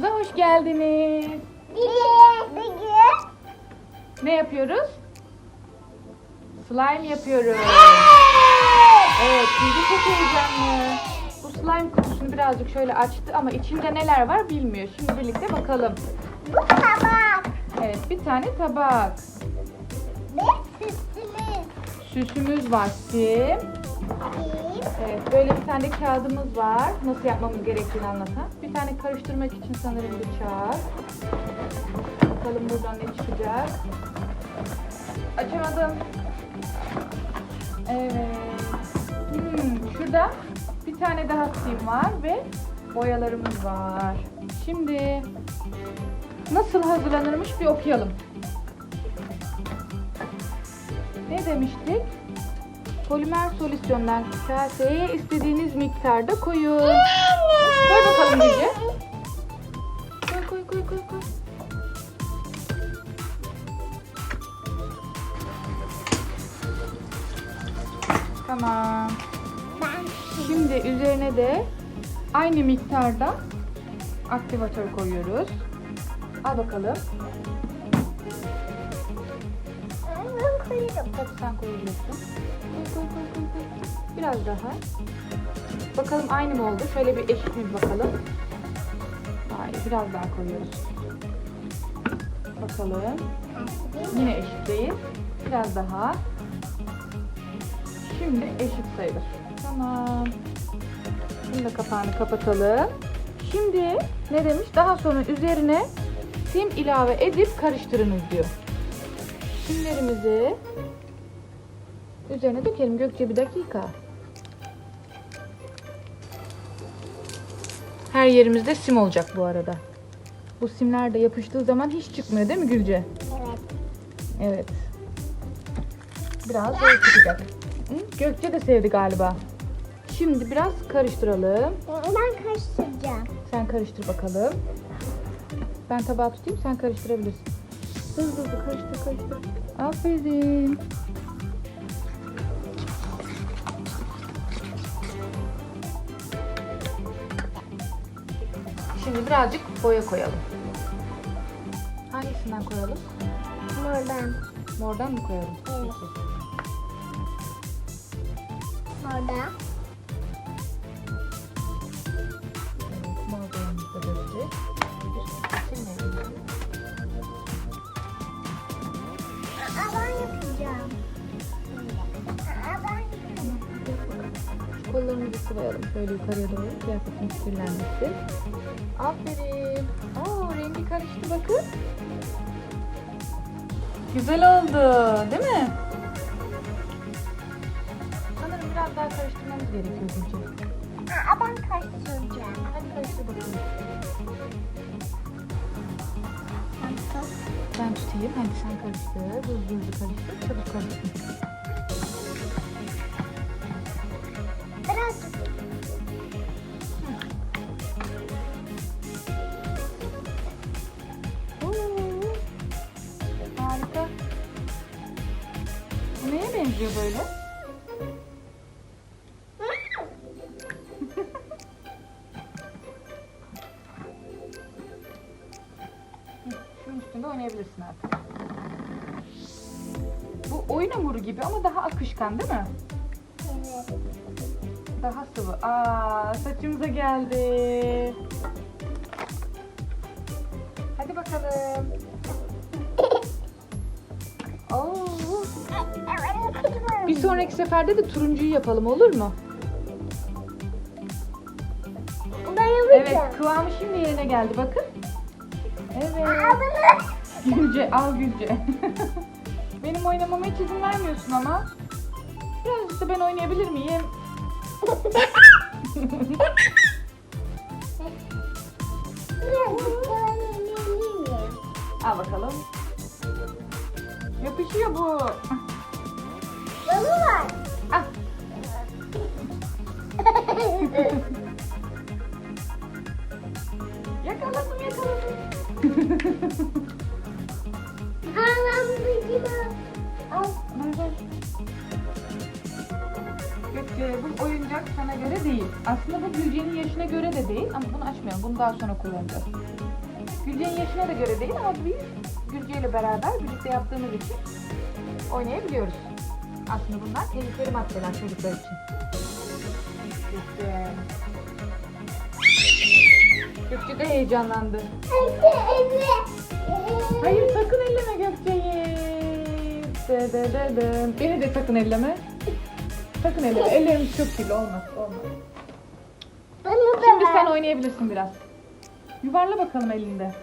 kanalımıza hoş geldiniz. Bugün, Ne yapıyoruz? Slime yapıyoruz. Evet, Bilgi çok heyecanlı. Bu slime kutusunu birazcık şöyle açtı ama içinde neler var bilmiyor. Şimdi birlikte bakalım. bu tabak Evet, bir tane tabak. ve süsümüz. Süsümüz var sim. Evet, böyle bir tane kağıdımız var. Nasıl yapmamız gerektiğini anlatan. Bir tane karıştırmak için sanırım bıçak. Bakalım buradan ne çıkacak. Açamadım. Evet. Hmm, şurada bir tane daha sim var ve boyalarımız var. Şimdi nasıl hazırlanırmış bir okuyalım. Ne demiştik? Polimer solüsyondan kaseye istediğiniz miktarda koyun. Koy bakalım Gece. Koy koy koy koy koy. Tamam. Şimdi üzerine de aynı miktarda aktivatör koyuyoruz. Al bakalım. Koyarım. Tabii sen koyabilirsin. Koy koy koy koy koy. Biraz daha. Bakalım aynı mı oldu? Şöyle bir eşit mi bakalım. Hayır biraz daha koyuyoruz. Bakalım. Yine eşitleyiz. Biraz daha. Şimdi eşit sayılır. Tamam. Şimdi de kapağını kapatalım. Şimdi ne demiş? Daha sonra üzerine sim ilave edip karıştırınız diyor. Simlerimizi üzerine dökelim Gökçe bir dakika. Her yerimizde sim olacak bu arada. Bu simler de yapıştığı zaman hiç çıkmıyor değil mi Gülce? Evet. Evet. Biraz zor çıkacak. Hı? Gökçe de sevdi galiba. Şimdi biraz karıştıralım. Ben karıştıracağım. Sen karıştır bakalım. Ben tabağı tutayım sen karıştırabilirsin. Hızlı hızlı karıştır karıştır. Aferin. Şimdi birazcık boya koyalım. Hangisinden koyalım? Mordan. Mordan mı koyalım? Evet. Mordan. Yapacağım. Kollarımızı sıvayalım şöyle yukarıya doğru. Kıyafetimiz kirlenmesin. Aferin. Aa rengi karıştı bakın. Güzel oldu değil mi? Sanırım biraz daha karıştırmamız gerekiyor Gülce. Aa, ben karıştıracağım. Ben tutayım. Hadi sen karıştır. Hızlı hızlı karıştır. Çabuk karıştır. Birazcık. Oo, Harika. Bu neye benziyor böyle? Hı, Şunun üstünde oynayabilirsin artık. Bu oyun hamuru gibi ama daha akışkan değil mi? Evet. Daha sıvı. Aa, saçımıza geldi. Hadi bakalım. Oo. Bir sonraki seferde de turuncuyu yapalım olur mu? Evet, kıvamı şimdi yerine geldi bakın. Evet. Gülce, al Gülce. Benim oynamama hiç izin vermiyorsun ama. Biraz işte ben oynayabilir miyim? Al bakalım. Yapışıyor bu. Bu oyuncak sana göre değil. Aslında bu Gülce'nin yaşına göre de değil ama bunu açmayalım. Bunu daha sonra kullanacağız. Gülce'nin yaşına da göre değil ama biz Gülce ile beraber birlikte yaptığımız için oynayabiliyoruz. Aslında bunlar tehlikeli maddeler çocuklar için. Gökçe. Gökçe de heyecanlandı. Anne anne. Hayır sakın elleme Gökçe'yi. De de de de. Beni de sakın elleme. Sakın elleme. Ellerimiz çok kirli olmaz. Olmaz. Bana da Şimdi ver. sen oynayabilirsin biraz. Yuvarla bakalım elinde.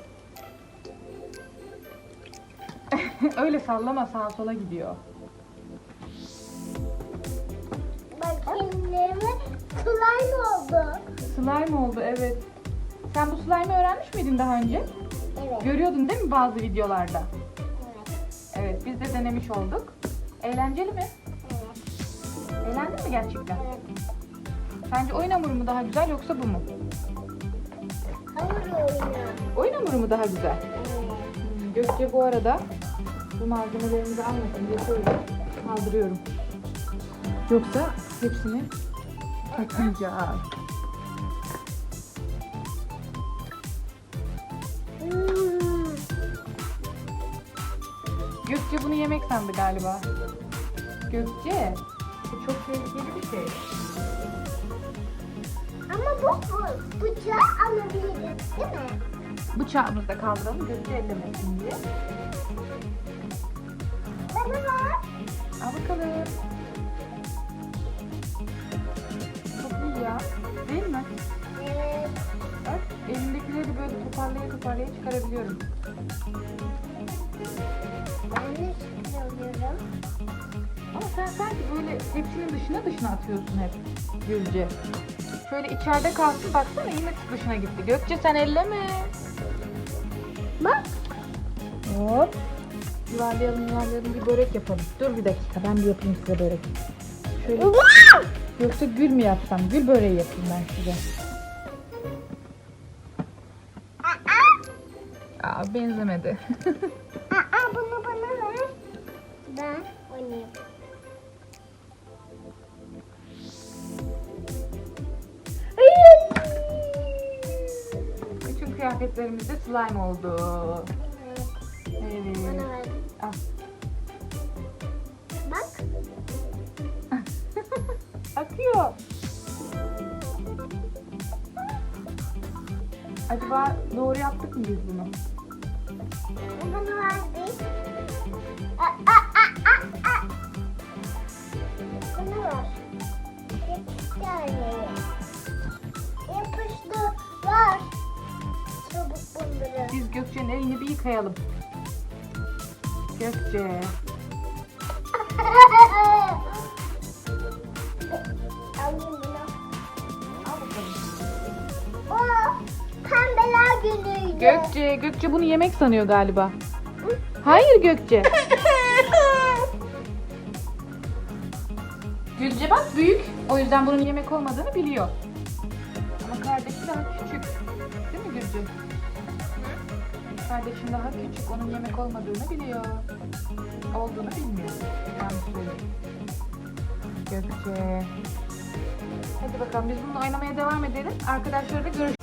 Öyle sallama sağa sola gidiyor. Bakayım ellerime slime oldu. Slime oldu evet. Sen bu slime'ı öğrenmiş miydin daha önce? Evet. Görüyordun değil mi bazı videolarda? Evet. Evet biz de denemiş olduk. Eğlenceli mi? Eğlendin mi gerçekten? Evet. Sence oyun hamuru mu daha güzel yoksa bu mu? Hamur oynuyor. Oyun hamuru mu daha güzel? Hmm, Gökçe bu arada bu malzemelerimizi almasın diye şöyle kaldırıyorum. Yoksa hepsini takacağız. Hmm. Gökçe bunu yemek sandı galiba. Gökçe bu çok tehlikeli bir şey. Ama bu bu bıçağı alabiliriz değil mi? Bıçağımızı da kaldıralım Gökçe ellemesin diye. Bana ver. Al bakalım. Sanki böyle hepsinin dışına dışına atıyorsun hep Gülce. Şöyle içeride kalsın baksana yine dışına gitti. Gökçe sen elleme. Bak. Hop. Yuvarlayalım yuvarlayalım bir börek yapalım. Dur bir dakika ben bir yapayım size börek. Şöyle yoksa gül mü yapsam? Gül böreği yapayım ben size. Aa benzemedi. Bütün kıyafetlerimizde slime oldu. Evet. Bana ver. Al. Bak. Akıyor. Acaba doğru yaptık mı biz bunu? Bana ver. Aa, aa, aa, aa, aa. Bana ver. Bir tane. Gökçe'nin elini bir yıkayalım. Gökçe. Gökçe, Gökçe bunu yemek sanıyor galiba. Hayır Gökçe. Gülce bak büyük. O yüzden bunun yemek olmadığını biliyor. Ama kardeşi daha küçük. Değil mi Gülce? Kardeşin daha küçük. Onun yemek olmadığını biliyor. Olduğunu bilmiyor. Gökçe. Hadi bakalım biz bununla oynamaya devam edelim. Arkadaşlarla görüşürüz.